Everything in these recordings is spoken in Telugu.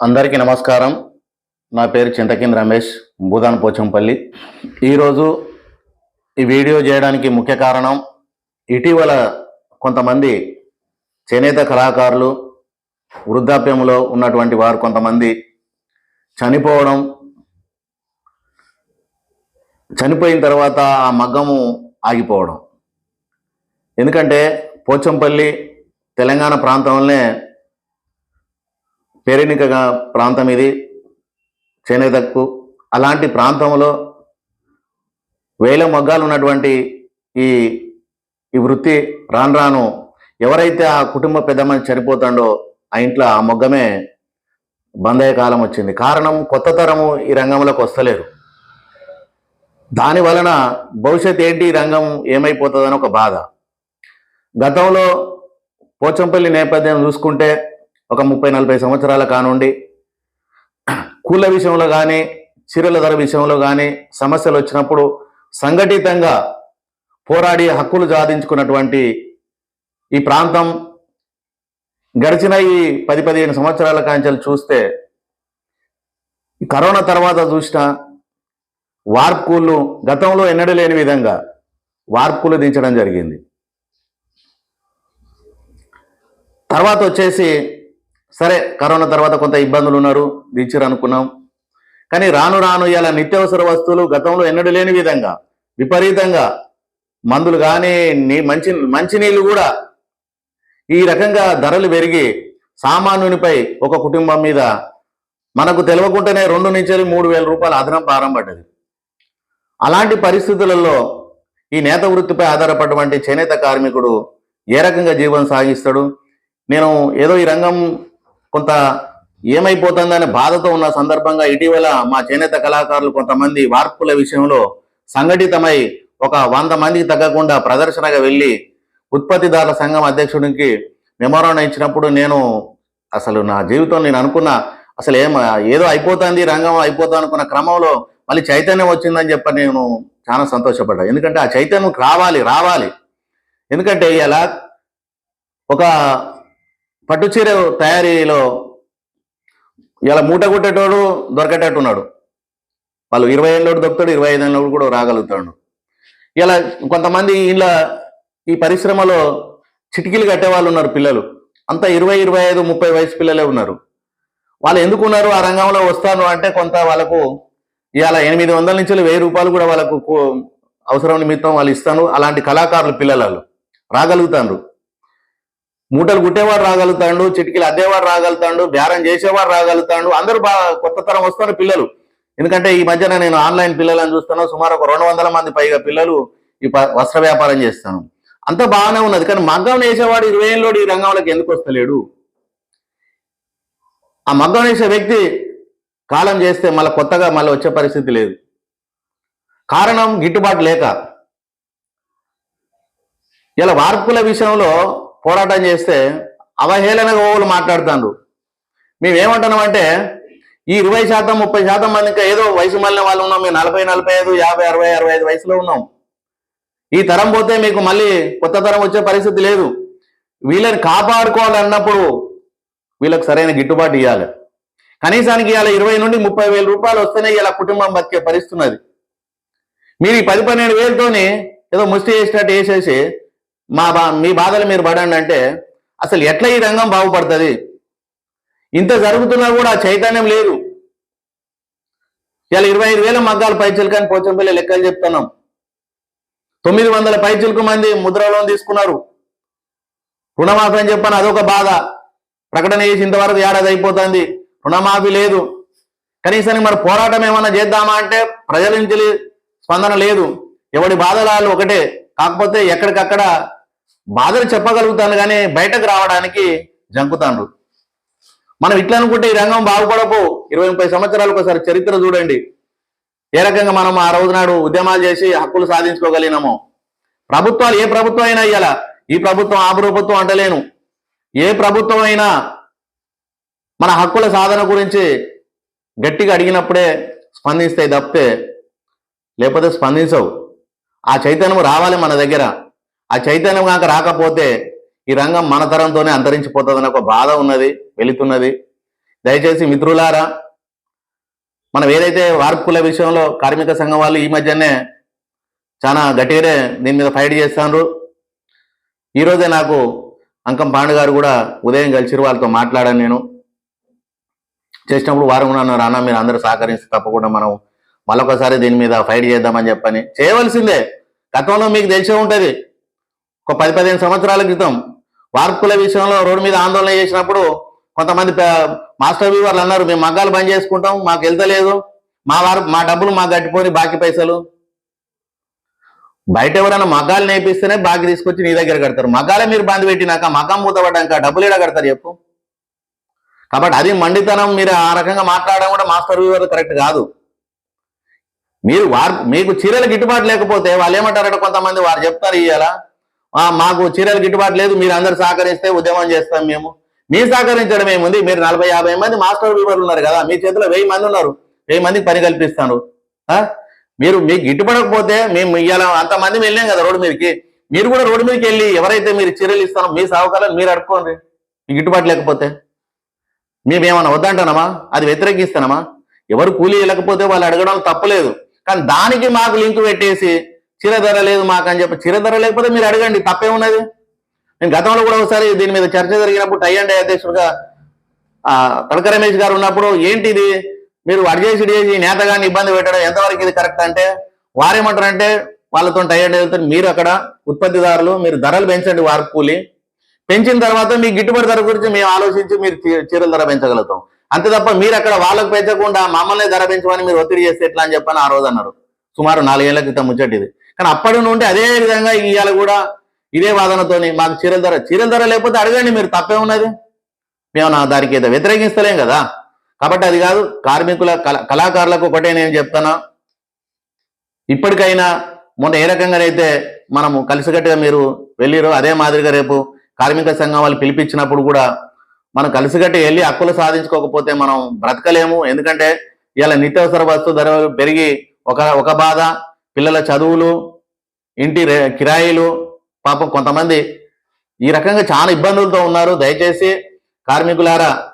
అందరికీ నమస్కారం. నా పేరు చింతకింద రమేష్ భూదాన్ పోచంపల్లి. ఈరోజు ఈ వీడియో చేయడానికి ముఖ్య కారణం ఇటీవల కొంతమంది చేనేత కళాకారులు వృద్ధాప్యంలో ఉన్నటువంటి వారు కొంతమంది చనిపోవడం చనిపోయిన తర్వాత ఆ మగ్గము ఆగిపోవడం. ఎందుకంటే పోచంపల్లి తెలంగాణ ప్రాంతంలోనే పేరెనిక ప్రాంతం ఇది చేనేతకు అలాంటి ప్రాంతంలో వేల మగ్గాలు ఉన్నటువంటి ఈ ఈ వృత్తి రాను రాను ఎవరైతే ఆ కుటుంబ పెద్ద మనిషి చనిపోతాడో ఆ ఇంట్లో ఆ మొగ్గమే బంద్ కాలం వచ్చింది. కారణం కొత్త తరము ఈ రంగంలోకి వస్తలేరు దాని వలన భవిష్యత్ ఏంటి? రంగం ఏమైపోతుందని ఒక బాధ. గతంలో పోచంపల్లి నేపథ్యం చూసుకుంటే ఒక ముప్పై నలభై సంవత్సరాల కానుండి కూల విషయంలో కానీ చీరల ధర విషయంలో కానీ సమస్యలు వచ్చినప్పుడు సంఘటితంగా పోరాడి హక్కులు సాధించుకున్నటువంటి ఈ ప్రాంతం గడిచిన ఈ పది పదిహేను సంవత్సరాల కాంచెలు చూస్తే కరోనా తర్వాత చూసిన వార్పులు గతంలో ఎన్నడూ లేని విధంగా వార్పులు దించడం జరిగింది. తర్వాత వచ్చేసి సరే కరోనా తర్వాత కొంత ఇబ్బందులు ఉన్నారు దించారు అనుకున్నాం కానీ రాను రాను ఇలా నిత్యావసర వస్తువులు గతంలో ఎన్నడూ లేని విధంగా విపరీతంగా మందులు కానీ నీ మంచి మంచినీళ్ళు కూడా ఈ రకంగా ధరలు పెరిగి సామాన్యునిపై ఒక కుటుంబం మీద మనకు తెలియకుండానే రెండు నుంచి మూడు వేల రూపాయలు అదనం ప్రారంభపడ్డది. అలాంటి పరిస్థితులలో ఈ నేత వృత్తిపై ఆధారపడినటువంటి చేనేత కార్మికుడు ఏ రకంగా జీవనం సాగిస్తాడు? నేను ఏదో ఈ రంగం కొంత ఏమైపోతుందనే బాధతో ఉన్న సందర్భంగా ఇటీవల మా చేనేత కళాకారులు కొంతమంది వార్పుల విషయంలో సంఘటితమై ఒక వంద మందికి తగ్గకుండా ప్రదర్శనగా వెళ్ళి ఉత్పత్తిదారుల సంఘం అధ్యక్షుడికి మెమోరాండం ఇచ్చినప్పుడు నేను అసలు నా జీవితం నేను అనుకున్న అసలు ఏం ఏదో అయిపోతుంది రంగం అయిపోతా అనుకున్న క్రమంలో మళ్ళీ చైతన్యం వచ్చిందని చెప్పి నేను చాలా సంతోషపడ్డా. ఎందుకంటే ఆ చైతన్యం రావాలి రావాలి. ఎందుకంటే ఇలా ఒక పట్టు చీర తయారీలో ఇలా మూట కొట్టేటోడు దొరకటట్టున్నాడు. వాళ్ళు ఇరవై ఏళ్ళోడు దొరుకుతాడు ఇరవై ఐదు ఏళ్ళోడు కూడా రాగలుగుతాడు. ఇలా కొంతమంది ఇలా ఈ పరిశ్రమలో చిటికీలు కట్టే వాళ్ళు ఉన్నారు పిల్లలు. అంతా ఇరవై ఇరవై ఐదు ముప్పై వయసు పిల్లలే ఉన్నారు. వాళ్ళు ఎందుకు ఉన్నారు? ఆ రంగంలో వస్తాను అంటే కొంత వాళ్ళకు ఇవాళ ఎనిమిది వందల నుంచి వెయ్యి రూపాయలు కూడా వాళ్ళకు అవసరం నిమిత్తం వాళ్ళు ఇస్తాను. అలాంటి కళాకారులు పిల్లలు రాగలుగుతారు మూటలు కుట్టేవాడు రాగలుగుతాడు చిటికీలు అద్దేవాడు రాగలుగుతాడు బేరం చేసేవాడు రాగలుగుతాడు. అందరూ బాగా కొత్త తరం వస్తారు పిల్లలు. ఎందుకంటే ఈ మధ్యన నేను ఆన్లైన్ పిల్లలను చూస్తాను సుమారు ఒక రెండు వందల మంది పైగా పిల్లలు ఈ ప- వస్త్ర వ్యాపారం చేస్తాను అంత బాగానే ఉన్నది కానీ మగ్గం వేసేవాడు ఇరవై ఏళ్ళలో ఈ రంగంలోకి ఎందుకు వస్తలేడు? ఆ మగ్గం వేసే వ్యక్తి కాలం చేస్తే మళ్ళీ కొత్తగా మళ్ళీ వచ్చే పరిస్థితి లేదు. కారణం గిట్టుబాటు లేక. ఇలా వార్పుల విషయంలో పోరాటం చేస్తే అవహేళనగా ఓవులు మాట్లాడుతాండ్రు. మేమేమంటున్నామంటే ఈ ఇరవై శాతం ముప్పై శాతం మంది ఇంకా ఏదో వయసు మళ్ళిన వాళ్ళు ఉన్నాం మేము నలభై నలభై ఐదు యాభై అరవై అరవై ఐదు వయసులో ఉన్నాం. ఈ తరం పోతే మీకు మళ్ళీ కొత్త తరం వచ్చే పరిస్థితి లేదు. వీళ్ళని కాపాడుకోవాలన్నప్పుడు వీళ్ళకి సరైన గిట్టుబాటు ఇవ్వాలి కనీసానికి ఇవాళ ఇరవై నుండి ముప్పై వేల రూపాయలు వస్తేనే ఇలా కుటుంబం బతికే పరిస్థితున్నది మీరు ఈ పది పన్నెండు వేలతోని ఏదో ముష్టి చేసినట్టు వేసేసి మా బా మీ బాధలు మీరు పడండి అంటే అసలు ఎట్లా ఈ రంగం బాగుపడుతుంది? ఇంత జరుగుతున్నా కూడా చైతన్యం లేదు. ఇలా ఇరవై ఐదు వేల మగ్గాలు పైచలు కానీ పోచంపల్లి లెక్కలు చెప్తున్నాం. తొమ్మిది వందల పైచలకు మంది ముద్ర లోన్ తీసుకున్నారు. రుణమాఫీ అని చెప్పాను అదొక బాధ. ప్రకటన చేసి ఇంతవరకు ఏడాది అయిపోతుంది. రుణమాఫీ లేదు. కనీసానికి మరి పోరాటం ఏమన్నా చేద్దామా అంటే ప్రజల నుంచి స్పందన లేదు. ఎవడి బాధలు ఒకటే. కాకపోతే ఎక్కడికక్కడ బాధలు చెప్పగలుగుతాను కానీ బయటకు రావడానికి జంకుతాండ్రు. మనం ఇట్లా అనుకుంటే ఈ రంగం బాగుపడపు ఇరవై ముప్పై సంవత్సరాలకు ఒకసారి చరిత్ర చూడండి. ఏ రకంగా మనం ఆ రోజు నాడు ఉద్యమాలు చేసి హక్కులు సాధించుకోగలిగినామో. ప్రభుత్వాలు ఏ ప్రభుత్వం అయినా ఇయ్యాల. ఈ ప్రభుత్వం ఆ ప్రభుత్వం అంటలేను. ఏ ప్రభుత్వం అయినా మన హక్కుల సాధన గురించి గట్టిగా అడిగినప్పుడే స్పందిస్తాయి తప్పితే లేకపోతే స్పందించవు. ఆ చైతన్యం రావాలి మన దగ్గర. ఆ చైతన్యం కనుక రాకపోతే ఈ రంగం మన తరంతోనే అంతరించిపోతుందని ఒక బాధ ఉన్నది వెళుతున్నది దయచేసి మిత్రులారా మనం ఏదైతే వార్పుల విషయంలో కార్మిక సంఘం వాళ్ళు ఈ మధ్యనే చాలా గట్టిగానే దీని మీద ఫైట్ చేస్తున్నారు ఈరోజే నాకు అంకం పాండు గారు కూడా ఉదయం కలిసి వాళ్ళతో మాట్లాడాను నేను. చేసినప్పుడు వారం కూడా అన్నారు అన్న మీరు అందరూ సహకరిస్తే తప్పకుండా మనం మళ్ళొకసారి దీని మీద ఫైట్ చేద్దామని చెప్పని. చేయవలసిందే. గతంలో మీకు తెలిసే ఉంటుంది. ఒక పది పదిహేను సంవత్సరాల క్రితం వార్పుల విషయంలో రోడ్డు మీద ఆందోళన చేసినప్పుడు కొంతమంది మాస్టర్ వీవర్లు అన్నారు మేము మగ్గాలు బంద్ చేసుకుంటాం మాకు వెళ్తలేదు మా వారు మా డబ్బులు మాకు కట్టిపోని బాకీ పైసలు. బయట ఎవరైనా మగ్గాలు నేర్పిస్తేనే బాకీ తీసుకొచ్చి నీ దగ్గర కడతారు. మగ్గాలే మీరు బంద్ పెట్టినాక మగ్గం మూతపడ్డాక డబ్బులు ఏడా కడతారు చెప్పు. కాబట్టి అది మండితనం మీరు ఆ రకంగా మాట్లాడడం కూడా మాస్టర్ వ్యూవర్లు కరెక్ట్ కాదు. మీరు వారు మీకు చీరలు గిట్టుబాటు లేకపోతే వాళ్ళు ఏమంటారంటే కొంతమంది వారు చెప్తారు ఇవాళ మాకు చీరలు గిట్టుబాటు లేదు మీరు అందరు సహకరిస్తే ఉద్యమం చేస్తాం మేము. మీ సహకరించడం ఏముంది? మీరు నలభై యాభై మంది మాస్టర్ వ్యూవర్లు ఉన్నారు కదా మీ చేతిలో వెయ్యి మంది ఉన్నారు. వెయ్యి మందికి పని కల్పిస్తాను మీరు మీకు గిట్టుపడకపోతే మేము ఇవాళ అంతమంది వెళ్ళాం కదా రోడ్డు మీదకి. మీరు కూడా రోడ్డు మీదకి వెళ్ళి ఎవరైతే మీరు చీరలు ఇస్తారో మీ సహకారాలు మీరు అడుక్కోండి. మీకు గిట్టుబాటు లేకపోతే. మేమేమన్నా వద్దంటానమా అది వ్యతిరేకిస్తానమా? ఎవరు కూలీ వెళ్ళకపోతే వాళ్ళు అడగడం తప్పలేదు. కానీ దానికి మాకు లింక్ పెట్టేసి చీర ధర లేదు మాకు అని చెప్పి చీర ధర లేకపోతే మీరు అడగండి తప్పే ఉన్నది. నేను గతంలో కూడా ఒకసారి దీని మీద చర్చ జరిగినప్పుడు టై అండ్ అధ్యక్షుడుగా ఆ, రమేష్ గారు ఉన్నప్పుడు ఏంటి ఇది మీరు అడిగేసి చేసి నేతగాన్ని ఇబ్బంది పెట్టడం ఎంతవరకు ఇది కరెక్ట్ అంటే వారేమంటారంటే వాళ్ళతో టై అండ్ మీరు అక్కడ ఉత్పత్తిదారులు మీరు ధరలు పెంచండి వారి కూలి. పెంచిన తర్వాత మీ గిట్టుబాటు ధర గురించి మేము ఆలోచించి మీరు చీ- చీరల ధర పెంచగలుగుతాం. అంతే తప్ప మీరు అక్కడ వాళ్ళకు పెంచకుండా మమ్మల్ని ధర పెంచమని మీరు ఒత్తిడి చేస్తే ఎట్లా అని చెప్పని ఆ రోజు అన్నారు. సుమారు నాలుగేళ్ళ క్రితం ముచ్చటిది. కానీ అప్పటి నుండి అదే విధంగా ఇవాళ కూడా ఇదే వాదనతోని మాకు చీరల ధర చీరల ధర లేకపోతే అడగండి మీరు తప్పే ఉన్నది. మేము నా దానికి ఏదో వ్యతిరేకిస్తలేం కదా. కాబట్టి అది కాదు కార్మికుల కళ- కళాకారులకు ఒకటే నేను చెప్తాను ఇప్పటికైనా మొన్న ఏ రకంగానైతే మనము కలిసికట్టుగా మీరు వెళ్ళిరో అదే మాదిరిగా రేపు కార్మిక సంఘం వాళ్ళు పిలిపించినప్పుడు కూడా మనం కలిసికట్టి వెళ్ళి హక్కులు సాధించుకోకపోతే మనం బ్రతకలేము. ఎందుకంటే ఇలా నిత్యావసర వస్తు ధరలు పెరిగి ఒక ఒక బాధ పిల్లల చదువులు ఇంటి రే- కిరాయిలు పాపం కొంతమంది ఈ రకంగా చాలా ఇబ్బందులతో ఉన్నారు. దయచేసి కార్మికులారా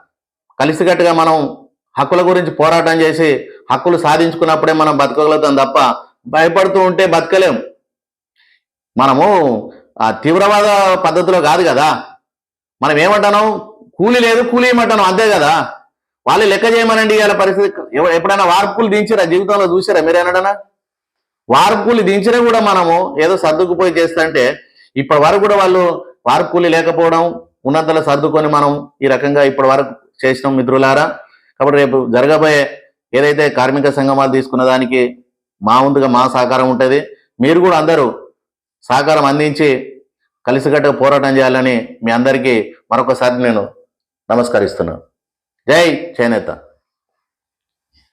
కలిసికట్టుగా మనం హక్కుల గురించి పోరాటం చేసి హక్కులు సాధించుకున్నప్పుడే మనం బతకగలుగుతాం తప్ప భయపడుతూ ఉంటే బతకలేం. మనము ఆ తీవ్రవాద పద్ధతిలో కాదు కదా. మనం ఏమంటాను కూలి లేదు కూలి ఏమంటాను అంతే కదా. వాళ్ళు లెక్క చేయమనండి ఇవాళ పరిస్థితి. ఎప్పుడైనా వార్పులు దించారా? జీవితంలో చూసారా మీరేనడనా వారకూలి దించినా కూడా మనము ఏదో సర్దుకుపోయి చేస్తుంటే ఇప్పటి వరకు కూడా వాళ్ళు వారకూలి లేకపోవడం ఉన్నంతలో సర్దుకొని మనం ఈ రకంగా ఇప్పటి వరకు చేసినాం మిత్రులారా. కాబట్టి రేపు జరగబోయే ఏదైతే కార్మిక సంఘమాలు తీసుకున్న దానికి మా ముందుగా మా సహకారం ఉంటుంది. మీరు కూడా అందరూ సహకారం అందించి కలిసికట్టుగా పోరాటం చేయాలని మీ అందరికీ మరొకసారి నేను నమస్కరిస్తున్నాను. జై చేనేత.